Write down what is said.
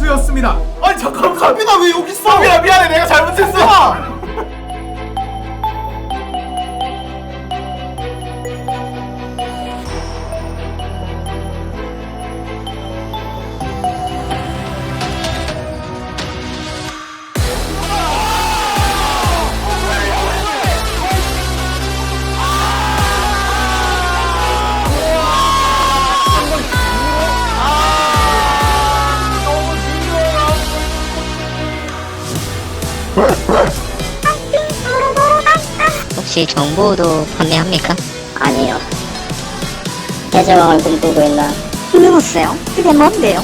선수였습니다. 아니 잠깐만 가비가 왜 여기 있어? 미안 미안해 내가 잘못했어. 혹시 정보도 판매합니까? 아니요. 해적왕을 꿈꾸고 있나? 누구세요? 그게 뭔데요?